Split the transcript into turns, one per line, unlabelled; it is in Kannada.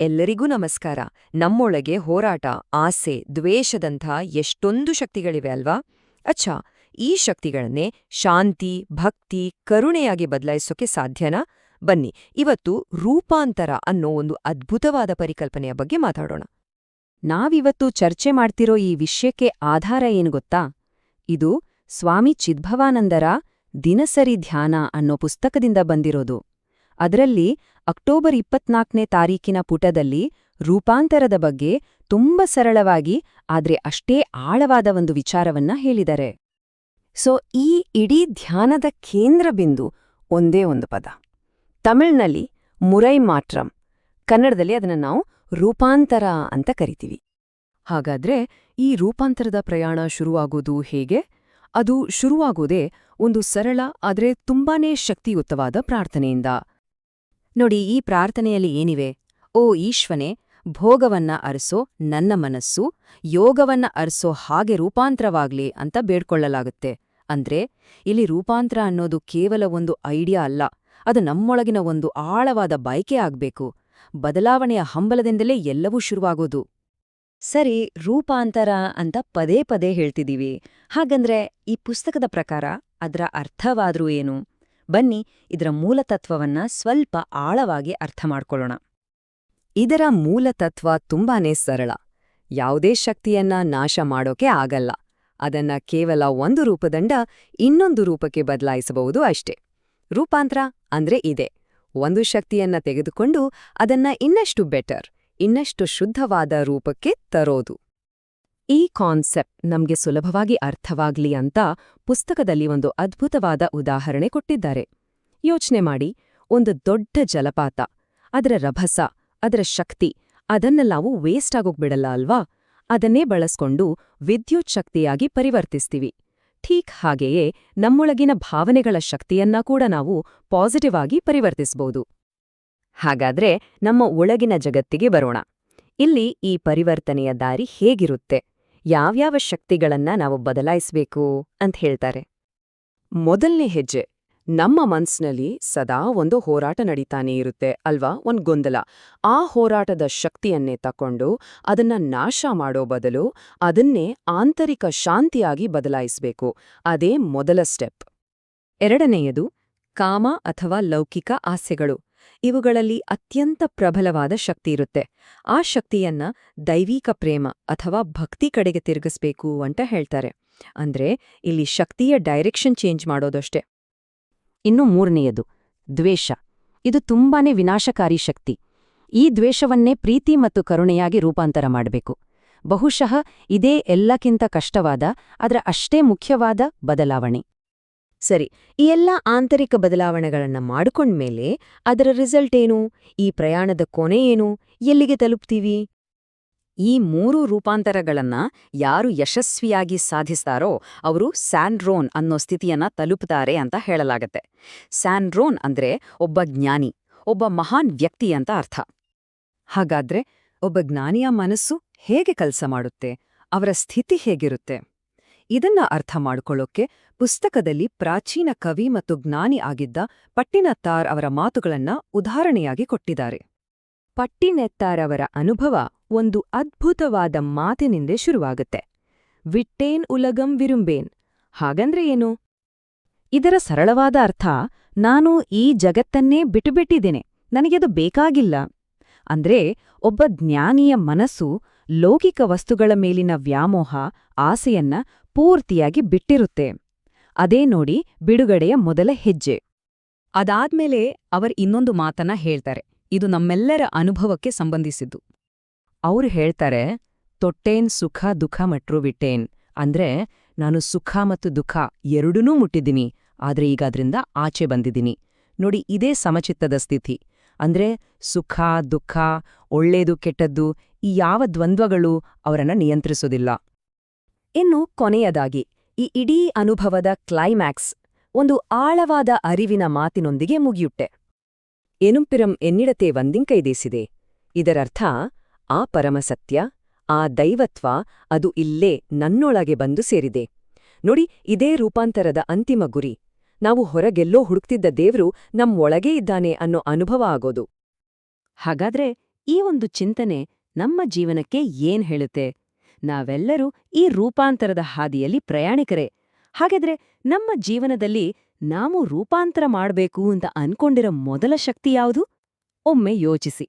ಎಲ್ಲರಿಗೂ ನಮಸ್ಕಾರ. ನಮ್ಮೊಳಗೆ ಹೋರಾಟ, ಆಸೆ, ದ್ವೇಷದಂಥ ಎಷ್ಟೊಂದು ಶಕ್ತಿಗಳಿವೆ ಅಲ್ವಾ? ಅಚ್ಛಾ ಈ ಶಕ್ತಿಗಳನ್ನೇ ಶಾಂತಿ, ಭಕ್ತಿ, ಕರುಣೆಯಾಗಿ ಬದಲಾಯಿಸೋಕೆ ಸಾಧ್ಯನಾ? ಬನ್ನಿ, ಇವತ್ತು ರೂಪಾಂತರ ಅನ್ನೋ ಒಂದು ಅದ್ಭುತವಾದ ಪರಿಕಲ್ಪನೆಯ ಬಗ್ಗೆ ಮಾತಾಡೋಣ. ನಾವಿವತ್ತು ಚರ್ಚೆ ಮಾಡ್ತಿರೋ ಈ ವಿಷಯಕ್ಕೆ ಆಧಾರ ಏನು ಗೊತ್ತಾ? ಇದು ಸ್ವಾಮಿ ಚಿದ್ಭವಾನಂದರ ದಿನಸರಿ ಧ್ಯಾನ ಅನ್ನೋ ಪುಸ್ತಕದಿಂದ ಬಂದಿರೋದು. ಅದರಲ್ಲಿ ಅಕ್ಟೋಬರ್ ಇಪ್ಪತ್ನಾಲ್ಕನೇ ತಾರೀಕಿನ ಪುಟದಲ್ಲಿ ರೂಪಾಂತರದ ಬಗ್ಗೆ ತುಂಬ ಸರಳವಾಗಿ, ಆದ್ರೆ ಅಷ್ಟೇ ಆಳವಾದ ಒಂದು ವಿಚಾರವನ್ನ ಹೇಳಿದ್ದಾರೆ ಸೊ, ಈ ಇಡೀ ಧ್ಯಾನದ ಕೇಂದ್ರ ಬಿಂದು ಒಂದೇ ಒಂದು ಪದ. ತಮಿಳ್ನಲ್ಲಿ ಮುರೈ ಮಾಟ್ರಂ ಕನ್ನಡದಲ್ಲಿ ಅದನ್ನು ನಾವು ರೂಪಾಂತರ ಅಂತ ಕರಿತೀವಿ. ಹಾಗಾದ್ರೆ ಈ ರೂಪಾಂತರದ ಪ್ರಯಾಣ ಶುರುವಾಗೋದು ಹೇಗೆ? ಅದು ಶುರುವಾಗೋದೇ ಒಂದು ಸರಳ, ಆದರೆ ತುಂಬಾನೇ ಶಕ್ತಿಯುತವಾದ ಪ್ರಾರ್ಥನೆಯಿಂದ. ನೋಡಿ, ಈ ಪ್ರಾರ್ಥನೆಯಲ್ಲಿ ಏನಿವೆ? ಓ ಈಶ್ವನೆ, ಭೋಗವನ್ನ ಅರಸೋ, ನನ್ನ ಮನಸ್ಸು, ಯೋಗವನ್ನ ಅರಸೋ ಹಾಗೆ ರೂಪಾಂತರವಾಗ್ಲಿ ಅಂತ ಬೇಡ್ಕೊಳ್ಳಲಾಗುತ್ತೆ. ಅಂದ್ರೆ, ಇಲ್ಲಿ ರೂಪಾಂತರ ಅನ್ನೋದು ಕೇವಲ ಒಂದು ಐಡಿಯಾ ಅಲ್ಲ, ಅದು ನಮ್ಮೊಳಗಿನ ಒಂದು ಆಳವಾದ ಬಯಕೆ ಆಗ್ಬೇಕು. ಬದಲಾವಣೆಯ ಹಂಬಲದಿಂದಲೇ ಎಲ್ಲವೂ ಶುರುವಾಗೋದು. ಸರಿ, ರೂಪಾಂತರ ಅಂತ ಪದೇ ಪದೇ ಹೇಳ್ತಿದೀವಿ ಹಾಗಂದ್ರೆ, ಈ ಪುಸ್ತಕದ ಪ್ರಕಾರ, ಅದರ ಅರ್ಥವಾದ್ರೂ ಏನು? ಬನ್ನಿ ಇದರ ಮೂಲತತ್ವವನ್ನ ಸ್ವಲ್ಪ ಆಳವಾಗಿ ಅರ್ಥ ಮಾಡ್ಕೊಳ್ಳೋಣ. ಇದರ ಮೂಲತತ್ವ ತುಂಬಾನೇ ಸರಳ. ಯಾವುದೇ ಶಕ್ತಿಯನ್ನ ನಾಶ ಮಾಡೋಕೆ ಆಗಲ್ಲ. ಅದನ್ನ ಕೇವಲ ಒಂದು ರೂಪದಂಡ ಇನ್ನೊಂದು ರೂಪಕ್ಕೆ ಬದಲಾಯಿಸಬಹುದು ಅಷ್ಟೇ. ರೂಪಾಂತರ ಅಂದ್ರೆ ಇದೆ. ಒಂದು ಶಕ್ತಿಯನ್ನ ತೆಗೆದುಕೊಂಡು ಅದನ್ನ ಇನ್ನಷ್ಟು ಬೆಟರ್, ಇನ್ನಷ್ಟು ಶುದ್ಧವಾದ ರೂಪಕ್ಕೆ ತರೋದು. ಈ ಕಾನ್ಸೆಪ್ಟ್ ನಮ್ಗೆ ಸುಲಭವಾಗಿ ಅರ್ಥವಾಗ್ಲಿ ಅಂತ ಪುಸ್ತಕದಲ್ಲಿ ಒಂದು ಅದ್ಭುತವಾದ ಉದಾಹರಣೆ ಕೊಟ್ಟಿದ್ದಾರೆ. ಯೋಚನೆ ಮಾಡಿ, ಒಂದು ದೊಡ್ಡ ಜಲಪಾತ, ಅದರ ರಭಸ, ಅದರ ಶಕ್ತಿ ಅದನ್ನೆಲ್ಲಾವು ವೇಸ್ಟ್ ಆಗೋಗ್ಬಿಡಲ್ಲ ಅಲ್ವಾ? ಅದನ್ನೇ ಬಳಸ್ಕೊಂಡು ವಿದ್ಯುತ್ ಶಕ್ತಿಯಾಗಿ ಪರಿವರ್ತಿಸ್ತೀವಿ. ಠೀಕ್ ಹಾಗೆಯೇ ನಮ್ಮೊಳಗಿನ ಭಾವನೆಗಳ ಶಕ್ತಿಯನ್ನ ಕೂಡ ನಾವು ಪಾಸಿಟಿವ್ ಆಗಿ ಪರಿವರ್ತಿಸಬಹುದು ಹಾಗಾದ್ರೆ ನಮ್ಮ ಒಳಗಿನ ಜಗತ್ತಿಗೆ ಬರೋಣ. ಇಲ್ಲಿ ಈ ಪರಿವರ್ತನೆಯ ದಾರಿ ಹೇಗಿರುತ್ತೆ? ಯಾವ್ಯಾವ ಶಕ್ತಿಗಳನ್ನ ನಾವು ಬದಲಾಯಿಸಬೇಕು ಅಂತ ಹೇಳ್ತಾರೆ. ಮೊದಲನೇ ಹೆಜ್ಜೆ, ನಮ್ಮ ಮನ್ಸ್ನಲ್ಲಿ ಸದಾ ಒಂದು ಹೋರಾಟ ನಡೀತಾನೆ ಇರುತ್ತೆ ಅಲ್ವಾ? ಒಂದು ಗೊಂದಲ. ಆ ಹೋರಾಟದ ಶಕ್ತಿಯನ್ನೇ ತಕೊಂಡು ಅದನ್ನ ನಾಶ ಮಾಡೋ ಬದಲು ಅದನ್ನೇ ಆಂತರಿಕ ಶಾಂತಿಯಾಗಿ ಬದಲಾಯಿಸಬೇಕು. ಅದೇ ಮೊದಲ ಸ್ಟೆಪ್. ಎರಡನೆಯದು, ಕಾಮ ಅಥವಾ ಲೌಕಿಕ ಆಸೆಗಳು. ಇವುಗಳಲ್ಲಿ ಅತ್ಯಂತ ಪ್ರಬಲವಾದ ಶಕ್ತಿ ಇರುತ್ತೆ. ಆ ಶಕ್ತಿಯನ್ನ ದೈವಿಕ ಪ್ರೇಮ ಅಥವಾ ಭಕ್ತಿ ಕಡೆಗೆ ತಿರುಗಿಸ್ಬೇಕು ಅಂತ ಹೇಳ್ತಾರೆ. ಅಂದ್ರೆ ಇಲ್ಲಿ ಶಕ್ತಿಯ ಡೈರೆಕ್ಷನ್ ಚೇಂಜ್ ಮಾಡೋದಷ್ಟೇ. ಇನ್ನು ಮೂರನೆಯದು, ದ್ವೇಷ. ಇದು ತುಂಬಾನೇ ವಿನಾಶಕಾರಿ ಶಕ್ತಿ. ಈ ದ್ವೇಷವನ್ನೇ ಪ್ರೀತಿ ಮತ್ತು ಕರುಣೆಯಾಗಿ ರೂಪಾಂತರ ಮಾಡಬೇಕು. ಬಹುಶಃ ಇದೇ ಎಲ್ಲಕ್ಕಿಂತ ಕಷ್ಟವಾದ ಅದರ ಅಷ್ಟೇ ಮುಖ್ಯವಾದ ಬದಲಾವಣೆ. ಸರಿ, ಈ ಎಲ್ಲ ಆಂತರಿಕ ಬದಲಾವಣೆಗಳನ್ನು ಮಾಡಿಕೊಂಡ್ಮೇಲೆ ಅದರ ರಿಸಲ್ಟ್ ಏನು? ಈ ಪ್ರಯಾಣದ ಕೊನೆ ಏನು? ಎಲ್ಲಿಗೆ ತಲುಪ್ತೀವಿ? ಈ ಮೂರು ರೂಪಾಂತರಗಳನ್ನ ಯಾರು ಯಶಸ್ವಿಯಾಗಿ ಸಾಧಿಸ್ತಾರೋ ಅವರು ಸ್ಯಾನ್ರೋನ್ ಅನ್ನೋ ಸ್ಥಿತಿಯನ್ನ ತಲುಪುತ್ತಾರೆ ಅಂತ ಹೇಳಲಾಗತ್ತೆ. ಸ್ಯಾನ್ರೋನ್ ಅಂದ್ರೆ ಒಬ್ಬ ಜ್ಞಾನಿ, ಒಬ್ಬ ಮಹಾನ್ ವ್ಯಕ್ತಿ ಅಂತ ಅರ್ಥ. ಹಾಗಾದ್ರೆ ಒಬ್ಬ ಜ್ಞಾನಿಯ ಮನಸ್ಸು ಹೇಗೆ ಕೆಲಸ ಮಾಡುತ್ತೆ? ಅವರ ಸ್ಥಿತಿ ಹೇಗಿರುತ್ತೆ? ಇದನ್ನ ಅರ್ಥ ಮಾಡ್ಕೊಳ್ಳೋಕೆ ಪುಸ್ತಕದಲ್ಲಿ ಪ್ರಾಚೀನ ಕವಿ ಮತ್ತು ಜ್ಞಾನಿ ಆಗಿದ್ದ ಪಟ್ಟಿನತ್ತಾರ್ ಅವರ ಮಾತುಗಳನ್ನ ಉದಾಹರಣೆಯಾಗಿ ಕೊಟ್ಟಿದ್ದಾರೆ. ಪಟ್ಟಿನೆತ್ತಾರ್ ಅವರ ಅನುಭವ ಒಂದು ಅದ್ಭುತವಾದ ಮಾತಿನಿಂದೆ ಶುರುವಾಗುತ್ತೆ. ವಿಟ್ಟೇನ್ ಉಲಗಂ ವಿರುಂಬೇನ್ ಹಾಗಂದ್ರೆ ಏನು? ಇದರ ಸರಳವಾದ ಅರ್ಥ, ನಾನು ಈ ಜಗತ್ತನ್ನೇ ಬಿಟುಬಿಟ್ಟಿದ್ದೇನೆ ನನಗೆದು ಬೇಕಾಗಿಲ್ಲ. ಅಂದ್ರೆ, ಒಬ್ಬ ಜ್ಞಾನಿಯ ಮನಸ್ಸು ಲೌಕಿಕ ವಸ್ತುಗಳ ಮೇಲಿನ ವ್ಯಾಮೋಹ, ಆಸೆಯನ್ನ ಪೂರ್ತಿಯಾಗಿ ಬಿಟ್ಟಿರುತ್ತೆ. ಅದೇ ನೋಡಿ ಬಿಡುಗಡೆಯ ಮೊದಲ ಹೆಜ್ಜೆ. ಅದಾದ್ಮೇಲೆ ಅವರ್ ಇನ್ನೊಂದು ಮಾತನ್ನ ಹೇಳ್ತಾರೆ. ಇದು ನಮ್ಮೆಲ್ಲರ ಅನುಭವಕ್ಕೆ ಸಂಬಂಧಿಸಿದ್ದು. ಅವ್ರು ಹೇಳ್ತಾರೆ, ತೊಟ್ಟೇನ್ ಸುಖ ದುಃಖ ಮಟ್ರು ವಿಟ್ಟೇನ್. ಅಂದ್ರೆ ನಾನು ಸುಖ ಮತ್ತು ದುಃಖ ಎರಡೂ ಮುಟ್ಟಿದ್ದೀನಿ. ಆದ್ರೆ ಈಗ ಅದರಿಂದ ಆಚೆ ಬಂದಿದ್ದೀನಿ. ನೋಡಿ ಇದೇ ಸಮಚಿತ್ತದ ಸ್ಥಿತಿ. ಅಂದ್ರೆ ಸುಖ, ದುಃಖ, ಒಳ್ಳೇದು, ಕೆಟ್ಟದ್ದು ಈ ಯಾವ ದ್ವಂದ್ವಗಳು ಅವರನ್ನ ನಿಯಂತ್ರಿಸೋದಿಲ್ಲ. ಇನ್ನು ಕೊನೆಯದಾಗಿ ಈ ಇಡೀ ಅನುಭವದ ಕ್ಲೈಮ್ಯಾಕ್ಸ್ ಒಂದು ಆಳವಾದ ಅರಿವಿನ ಮಾತಿನೊಂದಿಗೆ ಮುಗಿಯುತ್ತೆ. ಎನುಂಪಿರಂ ಎನ್ನಿಡತೆ ವಂದಿಂಕೈದೇಸಿದೆ ಇದರರ್ಥ, ಆ ಪರಮಸತ್ಯ, ಆ ದೈವತ್ವ ಅದು ಇಲ್ಲೇ ನನ್ನೊಳಗೆ ಬಂದು ಸೇರಿದೆ. ನೋಡಿ, ಇದೇ ರೂಪಾಂತರದ ಅಂತಿಮ ಗುರಿ. ನಾವು ಹೊರಗೆಲ್ಲೋ ಹುಡುಕ್ತಿದ್ದ ದೇವರು ನಮ್ ಒಳಗೇ ಇದ್ದಾನೆ ಅನ್ನೋ ಅನುಭವ ಆಗೋದು. ಹಾಗಾದ್ರೆ
ಈ ಒಂದು ಚಿಂತನೆ ನಮ್ಮ ಜೀವನಕ್ಕೆ ಏನ್ ಹೇಳುತ್ತೆ? ನಾವೆಲ್ಲರೂ ಈ ರೂಪಾಂತರದ ಹಾದಿಯಲ್ಲಿ ಪ್ರಯಾಣಿಕರೇ. ಹಾಗಾದ್ರೆ ನಮ್ಮ ಜೀವನದಲ್ಲಿ ನಾವು ರೂಪಾಂತರ ಮಾಡಬೇಕು ಅಂತ ಅನ್ಕೊಂಡಿರೋ ಮೊದಲ ಶಕ್ತಿ ಯಾವುದು? ಒಮ್ಮೆ ಯೋಚಿಸಿ.